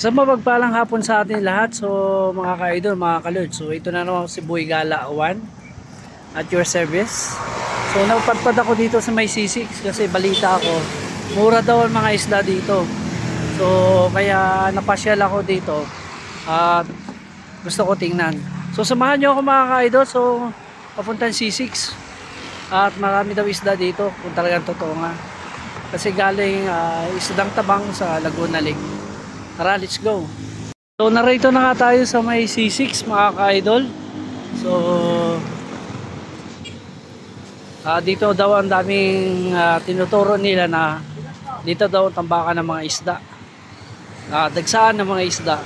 Isang mapagpalang hapon sa atin lahat. So mga ka-idol, mga kalod. So ito na naman si Boy Gala 1 at your service. So napadpad ako dito sa may C6 kasi balita ako. Mura daw ang mga isda dito. So kaya napasyal ako dito. At gusto ko tingnan. So samahan nyo ako mga ka-idol. So papuntang C6. At marami daw isda dito kung talagang totoo nga. Kasi galing ah, isdang tabang sa Laguna Lake. Tara, let's go. So, narito na nga tayo sa may C6, mga ka-idol. So, ah, dito daw ang daming ah, tinuturo nila na dito daw tambakan ng mga isda. Ah, dagsaan ng mga isda.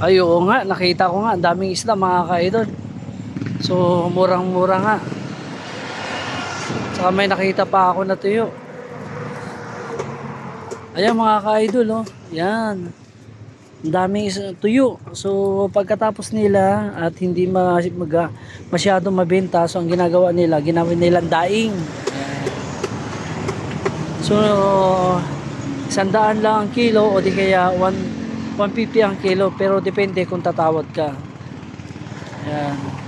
Ay, oo nga, nakita ko nga, ang daming isda mga ka-idol. So, murang-mura nga. Saka may nakita pa ako na tuyo. Ayan mga ka-idol, oh. Yan. Ang daming tuyo. So, pagkatapos nila at hindi ma mag, masyadong mabenta, so ang ginagawa nila, ginawa nilang daing. So, sandaan lang ang kilo o di kaya 1 150 ang kilo pero depende kung tatawad ka. Ang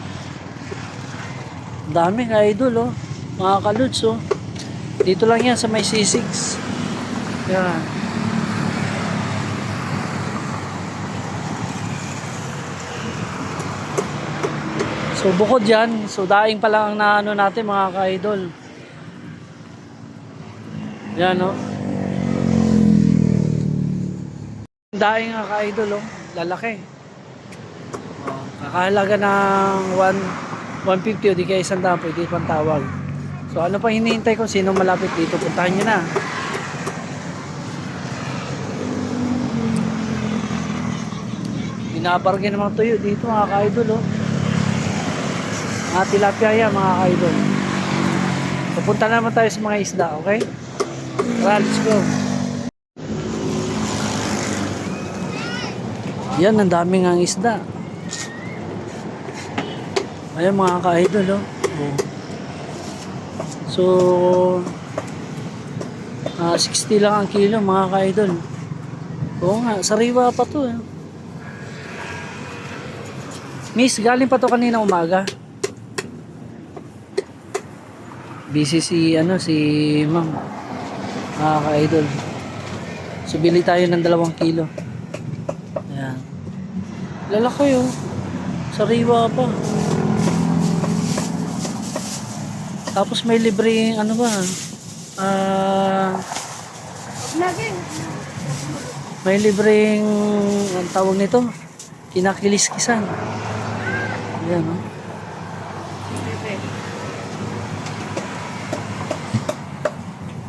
Dami ka idol oh. Mga kaluds oh. Dito lang yan sa may C6. Yan. So bukod dyan, so daing pa lang ang naano natin mga ka-idol. Yan oh. Daing nga ka-idol oh. Lalaki. Oh, kakahalaga ng 1 150 o di kaya isang daan pwede pang tawag. So ano pa hinihintay ko sino malapit dito puntahan nyo na. Binabargain ng mga tuyo dito mga ka-idol oh. Mga tilapia yan mga ka-idol. Pupunta naman tayo sa mga isda, okay? Tara, let's go. Yan, ang daming ang isda. Ayan mga ka-idol, oh. Oh. So, ah 60 lang ang kilo mga ka-idol. Oo nga, sariwa pa to. Eh. Miss, galing pa to kanina umaga. Busy si, ano, si ma'am. Mga ka-idol. So, bili tayo ng dalawang kilo. Lalaki oh. Sariwa pa. Tapos may libreng ano ba? Ah, may libreng ang tawag nito. Kinakilis-kisan. Ayan oh.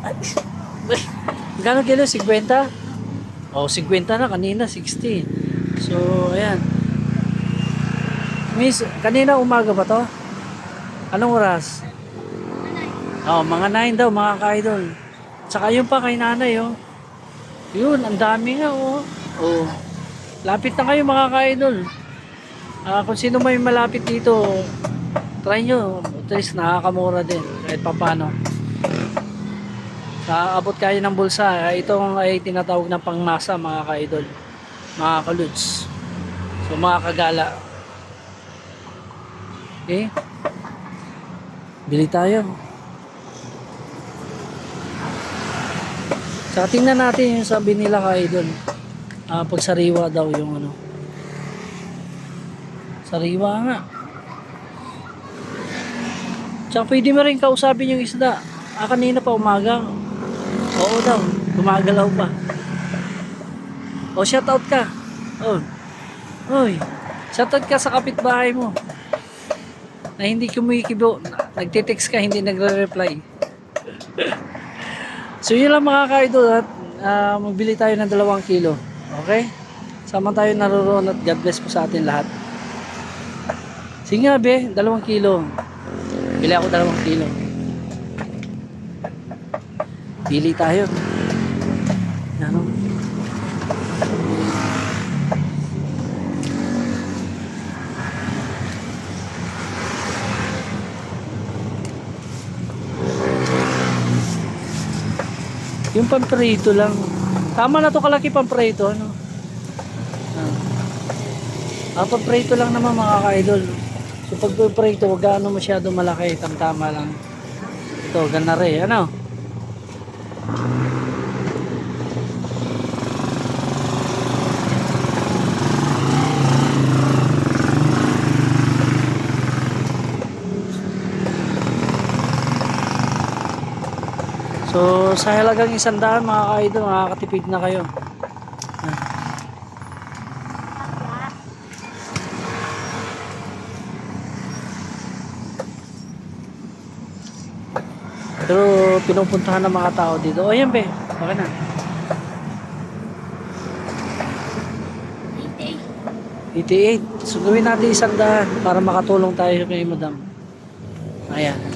Ay, Gano'ng kilo? 50? Oh, 50 na kanina, 60. So, ayan. Miss, kanina umaga ba to? Anong oras? Oh, mga 9 daw, mga ka-idol. Tsaka yun pa kay nanay, oh. Yun, ang dami nga, oh. Oh. Lapit na kayo, mga ka-idol. Ah, kung sino may malapit dito, try nyo. At least nakakamura din, kahit papano. Sa abot kayo ng bulsa, itong ay tinatawag na pangmasa, mga ka-idol. Mga kaluts. So, mga kagala. Okay? Bili tayo. Saka tingnan natin yung sabi nila kay Idol. Ah, pag sariwa daw yung ano. Sariwa nga. Tsaka pwede mo rin kausapin yung isda. Ah, kanina pa umaga. Oo daw, gumagalaw pa. O, shout out ka. Oh. Oy, shout out ka sa kapitbahay mo. Na hindi kumikibo. Nagtitext ka, hindi nagre-reply. So yun lang mga ka-idol at ah, magbili tayo ng dalawang kilo. Okay? Sama tayo naroon at God bless po sa atin lahat. Sige nga be, dalawang kilo. Bili ako dalawang kilo. Pili tayo. Ano? Yung pamprito lang. Tama na to kalaki pamprito, ano? Ah. Ah, pamprito lang naman mga ka-idol. So pag pamprito, huwag gaano masyado malaki. Tamtama lang. Ito, ganare. Ano? So, sa halagang isang daan mga ka-idol, makakatipid na kayo. Pero pinupuntahan ng mga tao dito. O yan be, okay na. 88. So gawin natin isang daan para makatulong tayo kay madam. Ayan.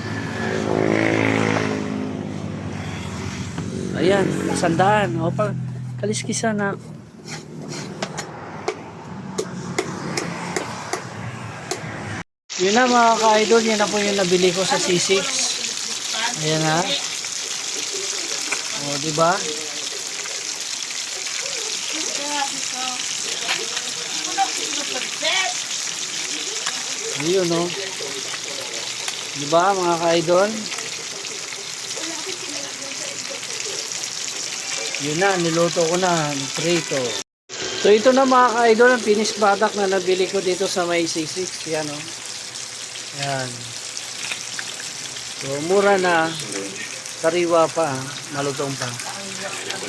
Ayan, isang daan. O pa, kaliskisa na. Yun na mga ka-idol, yan na po yung nabili ko sa C6. Ayan ha. O, di ba? Ayun no. Di ba mga ka-idol? Yun na, niluto ko na, prito. So ito na mga ka-idol, ang finished product na nabili ko dito sa may C6. Yan o. Yan. So mura na, sariwa pa, malutong pa.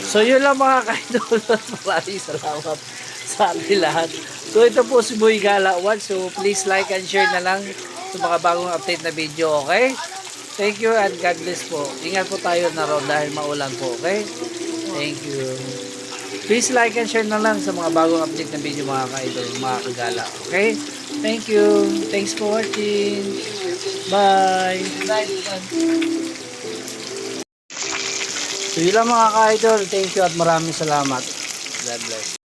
So yun lang mga ka-idol, maraming salamat sa lahat. So ito po si Boy Gala 1, so please like and share na lang sa mga bagong update na video, okay? Thank you and God bless po. Ingat po tayo na road dahil maulan po, okay? Thank you. Please like and share na lang sa mga bagong update na video mga ka-idol, mga kagala. Okay? Thank you. Thanks for watching. Bye. So yun lang mga ka-idol. Thank you at maraming salamat. God bless.